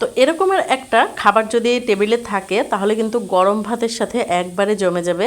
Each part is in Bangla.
তো এরকমের একটা খাবার যদি টেবিলে থাকে, তাহলে কিন্তু গরম ভাতের সাথে একবারে জমে যাবে।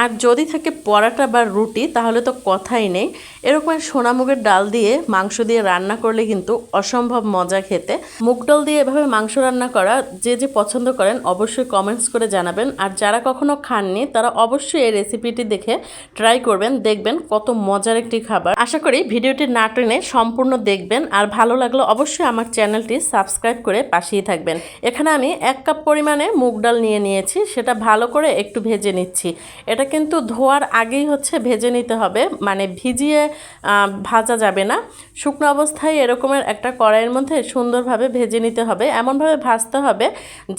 আর যদি থাকে পরাটা বা রুটি, তাহলে তো কথাই নেই। এরকমের সোনামুগের ডাল দিয়ে মাংস দিয়ে রান্না করলে কিন্তু অসম্ভব মজা খেতে। মুগ ডাল দিয়ে এভাবে মাংস রান্না করা, যে যে পছন্দ করেন অবশ্যই কমেন্টস করে জানাবেন। আর যারা কখনো খাননি, তারা অবশ্যই এই রেসিপিটি দেখে ট্রাই করবেন, দেখবেন কত মজার একটি খাবার। আশা করি ভিডিওটি না টেনে সম্পূর্ণ দেখবেন। আর ভালো লাগলে অবশ্যই আমার চ্যানেলটি সাবস্ক্রাইব করে পাশেই থাকবেন। এখানে আমি এক কাপ পরিমাণে মুগ ডাল নিয়ে নিয়েছি, সেটা ভালো করে একটু ভেজে নিচ্ছি। এটা কিন্তু ধোয়ার আগেই হচ্ছে ভেজে নিতে হবে মানে ভিজিয়ে ভাজা যাবে না। শুকনো অবস্থায় এরকমের একটা কড়াইয়ের মধ্যে সুন্দরভাবে ভেজে নিতে হবে। এমনভাবে ভাজতে হবে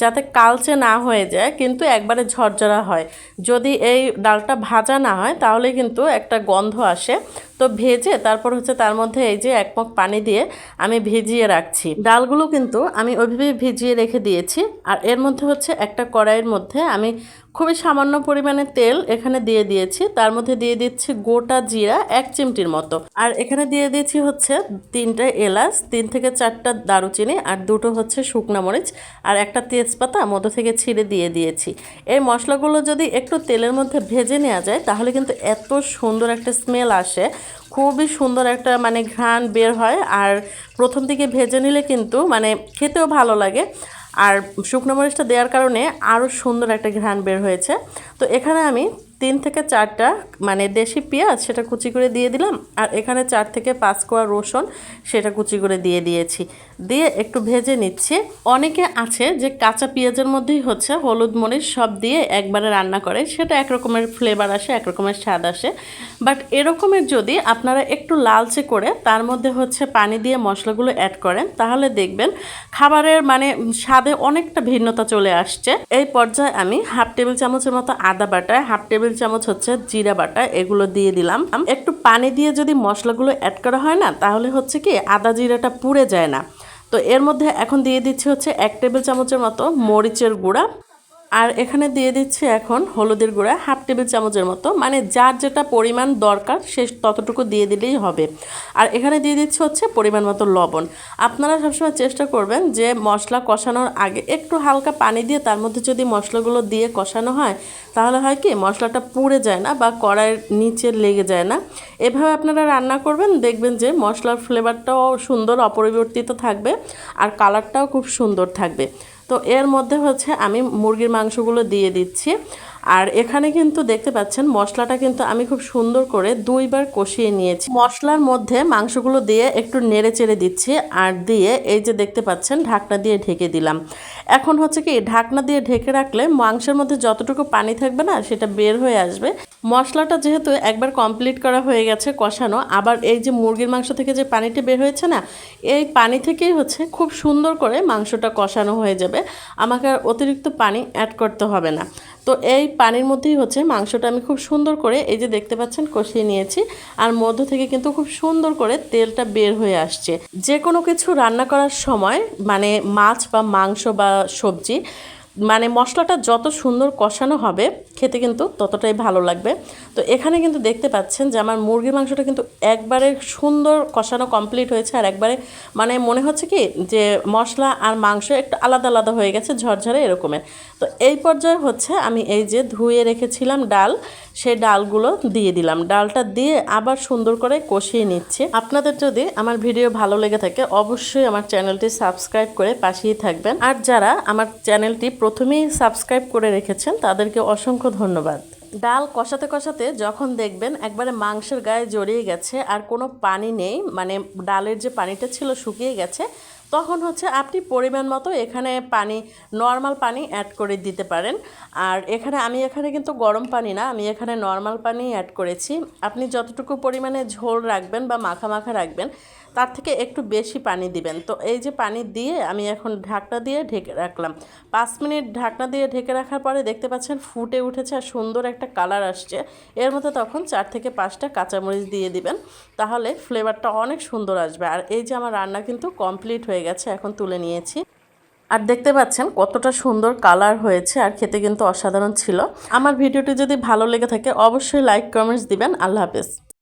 যাতে কালচে না হয়ে যায়, কিন্তু একবারে ঝরঝরা হয়। যদি এই ডালটা ভাজা না হয়, তাহলে কিন্তু একটা গন্ধ আসে। তো ভেজে তারপর হচ্ছে তার মধ্যে এই যে এক মগ পানি দিয়ে আমি ভিজিয়ে রাখছি। ডালগুলো কিন্তু আমি ওইভাবেই ভিজিয়ে রেখে দিয়েছি। আর এর মধ্যে হচ্ছে একটা কড়াইয়ের মধ্যে আমি খুবই সামান্য পরিমাণে তেল এখানে দিয়ে দিয়েছি। তার মধ্যে দিয়ে দিচ্ছি গোটা জিরা এক চিমটির মতো। আর এখানে দিয়ে দিয়েছি হচ্ছে তিনটা এলাচ, তিন থেকে চারটা দারুচিনি আর দুটো হচ্ছে শুকনো মরিচ আর একটা তেজপাতা মধ্য থেকে ছিঁড়ে দিয়ে দিয়েছি। এই মশলাগুলো যদি একটু তেলের মধ্যে ভেজে নেওয়া যায় তাহলে কিন্তু এত সুন্দর একটা স্মেল আসে। খুবই সুন্দর একটা মানে ঘ্রাণ বের হয় আর প্রথম দিকে ভেজে নিলে কিন্তু মানে খেতেও ভালো লাগে। আর শুকনো মরিচটা দেওয়ার কারণে আরও সুন্দর একটা ঘ্রাণ বের হয়েছে। তো এখানে আমি তিন থেকে চারটা মানে দেশি পেঁয়াজ সেটা কুচি করে দিয়ে দিলাম, আর এখানে চার থেকে পাঁচ কোয়া রসুন সেটা কুচি করে দিয়ে দিয়েছি। দিয়ে একটু ভেজে নিচ্ছি। অনেকে আছে যে কাঁচা পেঁয়াজের মধ্যেই হচ্ছে হলুদ মরিচ সব দিয়ে একবারে রান্না করে, সেটা এক রকমের ফ্লেভার আসে, এক রকমের স্বাদ আসে। বাট এরকমের যদি আপনারা একটু লালচে করে তার মধ্যে হচ্ছে পানি দিয়ে মশলাগুলো অ্যাড করেন, তাহলে দেখবেন খাবারের মানে স্বাদে অনেকটা ভিন্নতা চলে আসছে। এই পর্যায়ে আমি হাফ টেবিল চামচের মতো আদা বাটা, হাফ টেবিল চামচ হচ্ছে জিরা বাটা, এগুলো দিয়ে দিলাম। একটু পানি দিয়ে যদি মশলাগুলো অ্যাড করা হয় না, তাহলে হচ্ছে কি আদা জিরাটা পুড়ে যায় না। তো এর মধ্যে এখন দিয়ে দিচ্ছি হচ্ছে এক টেবিল চামচের মতো মরিচের গুঁড়া। আর এখানে দিয়ে দিচ্ছি এখন হলুদের গুঁড়া, হাফ টেবিল চামচের মতো। মানে যার যেটা পরিমাণ দরকার, সে ততটুকু দিয়ে দিলেই হবে। আর এখানে দিয়ে দিচ্ছি হচ্ছে পরিমাণ মতো লবণ। আপনারা সবসময় চেষ্টা করবেন যে মশলা কষানোর আগে একটু হালকা পানি দিয়ে তার মধ্যে যদি মশলাগুলো দিয়ে কষানো হয় তাহলে হয় কি, মশলাটা পুড়ে যায় না বা কড়াইয়ের নিচে লেগে যায় না। এভাবে আপনারা রান্না করবেন, দেখবেন যে মশলার ফ্লেভারটাও সুন্দর, অপরিবর্তিত থাকবে আর কালারটাও খুব সুন্দর থাকবে। তো এর মধ্যে হচ্ছে আমি মুরগির মাংসগুলো দিয়ে দিচ্ছি। আর এখানে কিন্তু দেখতে পাচ্ছেন, মশলাটা কিন্তু আমি খুব সুন্দর করে দুইবার কষিয়ে নিয়েছি। মশলার মধ্যে মাংসগুলো দিয়ে একটু নেড়ে চেড়ে দিচ্ছি আর দিয়ে এই যে দেখতে পাচ্ছেন, ঢাকনা দিয়ে ঢেকে দিলাম। এখন হচ্ছে কি, ঢাকনা দিয়ে ঢেকে রাখলে মাংসের মধ্যে যতটুকু পানি থাকবে না, সেটা বের হয়ে আসবে। মশলাটা যেহেতু একবার কমপ্লিট করা হয়ে গেছে কষানো, আবার এই যে মুরগির মাংস থেকে যে পানিটা বের হয়েছে না, এই পানি থেকেই হচ্ছে খুব সুন্দর করে মাংসটা কষানো হয়ে যাবে। আমাকে আর অতিরিক্ত পানি অ্যাড করতে হবে না। তো এই পানির মধ্যেই হচ্ছে মাংসটা আমি খুব সুন্দর করে এই যে দেখতে পাচ্ছেন কষিয়ে নিয়েছি, আর মধ্য থেকে কিন্তু খুব সুন্দর করে তেলটা বের হয়ে আসছে। যে কোনো কিছু রান্না করার সময় মানে মাছ বা মাংস বা সবজি মানে মশলাটা যত সুন্দর কষানো হবে, খেতে কিন্তু ততটাই ভালো লাগবে। তো এখানে কিন্তু দেখতে পাচ্ছেন যে আমার মুরগির মাংসটা কিন্তু একবারে সুন্দর কষানো কমপ্লিট হয়েছে আর একবারে মানে মনে হচ্ছে কি যে মশলা আর মাংস একটু আলাদা আলাদা হয়ে গেছে, ঝরঝরে এরকমের। তো এই পর্যায়ে হচ্ছে আমি এই যে ধুয়ে রেখেছিলাম ডাল সেই ডালগুলো দিয়ে দিলাম। ডালটা দিয়ে আবার সুন্দর করে কষিয়ে নিচ্ছি। আপনাদের যদি আমার ভিডিও ভালো লেগে থাকে, অবশ্যই আমার চ্যানেলটি সাবস্ক্রাইব করে পাশেই থাকবেন। আর যারা আমার চ্যানেলটি প্রথমেই সাবস্ক্রাইব করে রেখেছেন, তাদেরকে অসংখ্য ধন্যবাদ। ডাল কষাতে কষাতে যখন দেখবেন একবারে মাংসের গায়ে জড়িয়ে গেছে আর কোনো পানি নেই মানে ডালের যে পানিটা ছিল শুকিয়ে গেছে তখন হচ্ছে আপনি পরিমাণ মতো এখানে পানি নর্মাল পানি অ্যাড করে দিতে পারেন। আর এখানে আমি এখানে কিন্তু গরম পানি না, আমি এখানে নর্মাল পানি অ্যাড করেছি। আপনি যতটুকু পরিমাণে ঝোল রাখবেন বা মাখা মাখা রাখবেন তার থেকে একটু বেশি পানি দিবেন। তো এই যে পানি দিয়ে আমি এখন ঢাকনা দিয়ে ঢেকে রাখলাম। পাঁচ মিনিট ঢাকনা দিয়ে ঢেকে রাখার পরে দেখতে পাচ্ছেন ফুটে উঠেছে আর সুন্দর একটা কালার আসছে। এর মধ্যে তখন চার থেকে পাঁচটা কাঁচামরিচ দিয়ে দিবেন। তাহলে ফ্লেভারটা অনেক সুন্দর আসবে। আর এই যে আমার রান্না কিন্তু কমপ্লিট হয়ে গেছে, এখন তুলে নিয়েছি। আর দেখতে পাচ্ছেন কতটা সুন্দর কালার হয়েছে আর খেতে কিন্তু অসাধারণ ছিল। আমার ভিডিওটি যদি ভালো লেগে থাকে অবশ্যই লাইক, কমেন্টস দিবেন। আল্লাহ হাফেজ।